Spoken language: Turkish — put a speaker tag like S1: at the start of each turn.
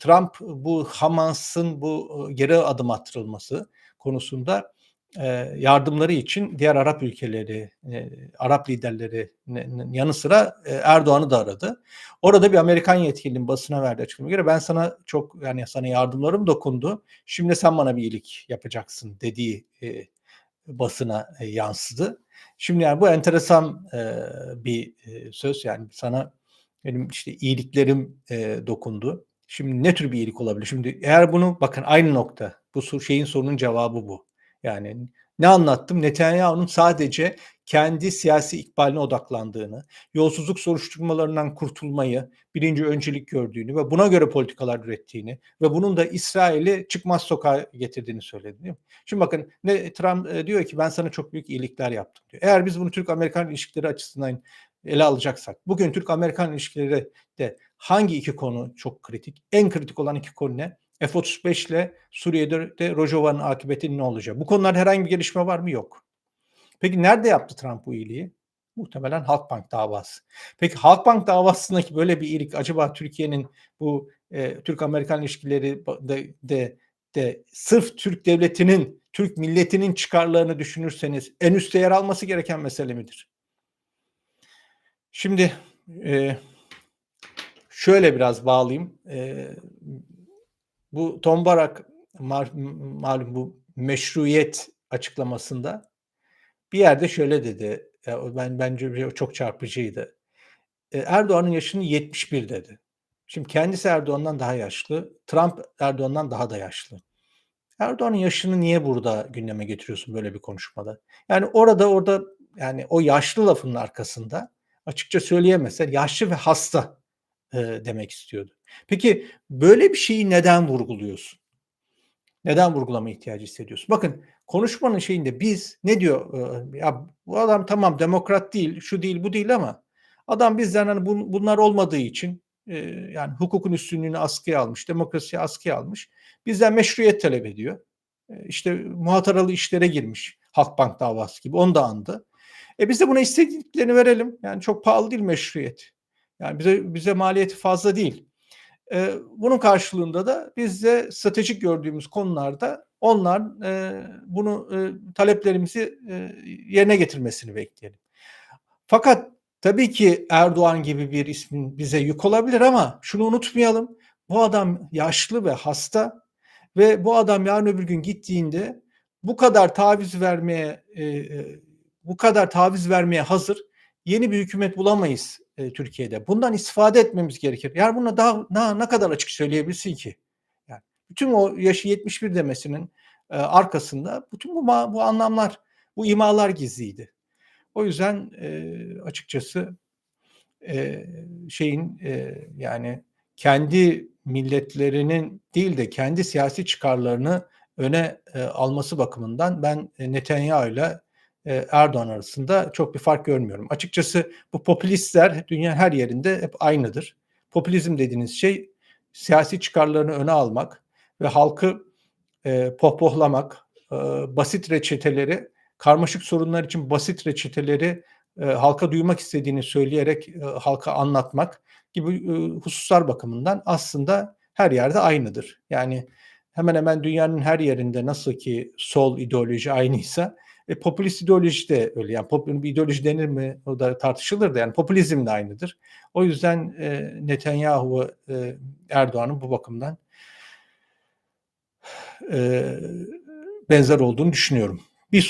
S1: Trump bu Hamas'ın bu e, geri adım attırılması konusunda e, yardımları için diğer Arap ülkeleri, e, Arap liderleri yanı sıra Erdoğan'ı da aradı. Orada bir Amerikan yetkilinin basına verdiği açıklamaya göre ben sana çok yani sana yardımlarım dokundu. Şimdi sen bana bir iyilik yapacaksın dediği basına yansıdı. Şimdi yani bu enteresan bir söz yani sana benim işte iyiliklerim dokundu. Şimdi ne tür bir iyilik olabilir? Şimdi eğer bunu bakın aynı nokta bu şeyin sorunun cevabı bu. Yani ne anlattım? Netanyahu'nun sadece kendi siyasi ikbaline odaklandığını, yolsuzluk soruşturmalarından kurtulmayı birinci öncelik gördüğünü ve buna göre politikalar ürettiğini ve bunun da İsrail'i çıkmaz sokağa getirdiğini söyledi. Değil mi? Şimdi bakın ne Trump e, diyor ki ben sana çok büyük iyilikler yaptım diyor. Eğer biz bunu Türk-Amerikan ilişkileri açısından ele alacaksak, bugün Türk-Amerikan ilişkileri de hangi iki konu çok kritik? En kritik olan iki konu ne? F-35 ile Suriye'de de Rojava'nın akıbeti ne olacak? Bu konularda herhangi bir gelişme var mı? Yok. Peki nerede yaptı Trump bu iyiliği? Muhtemelen Halkbank davası. Peki Halkbank davasındaki böyle bir iyilik acaba Türkiye'nin bu e, Türk-Amerikan ilişkileri de, de, de sırf Türk devletinin, Türk milletinin çıkarlarını düşünürseniz en üstte yer alması gereken mesele midir? Şimdi e, şöyle biraz bağlayayım. E, bu Tom Barak malum bu meşruiyet açıklamasında bir yerde şöyle dedi. Ben bence çok çarpıcıydı. E, Erdoğan'ın yaşını 71 dedi. Şimdi kendisi Erdoğan'dan daha yaşlı, Trump Erdoğan'dan daha da yaşlı. Erdoğan'ın yaşını niye burada gündeme getiriyorsun böyle bir konuşmada? Yani orada orada yani o yaşlı lafının arkasında açıkça söyleyemezler yaşlı ve hasta e, demek istiyordu. Peki böyle bir şeyi neden vurguluyorsun? Neden vurgulama ihtiyacı hissediyorsun? Bakın konuşmanın şeyinde biz ne diyor? Ya bu adam tamam demokrat değil, şu değil, bu değil ama adam bizden hani bunlar olmadığı için yani hukukun üstünlüğünü askıya almış, demokrasiyi askıya almış. Bizden meşruiyet talep ediyor. İşte muhataralı işlere girmiş. Halkbank davası gibi onu da andı. E biz de buna istediklerini verelim. Yani çok pahalı değil meşruiyet. Yani bize bize maliyeti fazla değil. E, bunun karşılığında da biz de stratejik gördüğümüz konularda onlar e, bunu e, taleplerimizi e, yerine getirmesini bekleyelim. Fakat tabii ki Erdoğan gibi bir ismin bize yük olabilir ama şunu unutmayalım. Bu adam yaşlı ve hasta ve bu adam yarın öbür gün gittiğinde bu kadar taviz vermeye e, e, bu kadar taviz vermeye hazır yeni bir hükümet bulamayız e, Türkiye'de. Bundan istifade etmemiz gerekir. Yani bunu daha, daha ne kadar açık söyleyebilsin ki? Yani bütün o yaşı 71 demesinin e, arkasında bütün bu bu anlamlar, bu imalar gizliydi. O yüzden e, açıkçası e, şeyin e, yani kendi milletlerinin değil de kendi siyasi çıkarlarını öne e, alması bakımından ben e, Netanyahu ile Erdoğan arasında çok bir fark görmüyorum. Açıkçası bu popülistler dünya her yerinde hep aynıdır. Popülizm dediğiniz şey siyasi çıkarlarını öne almak ve halkı e, pohpohlamak, e, basit reçeteleri, karmaşık sorunlar için basit reçeteleri e, halka duymak istediğini söyleyerek e, halka anlatmak gibi e, hususlar bakımından aslında her yerde aynıdır. Yani hemen hemen dünyanın her yerinde nasıl ki sol ideoloji aynıysa e, popülist ideoloji de öyle. Yani pop, bir ideoloji denir mi? O da tartışılır da yani popülizm de aynıdır. O yüzden e, Netanyahu ve e, Erdoğan'ın bu bakımdan e, benzer olduğunu düşünüyorum. Bir soru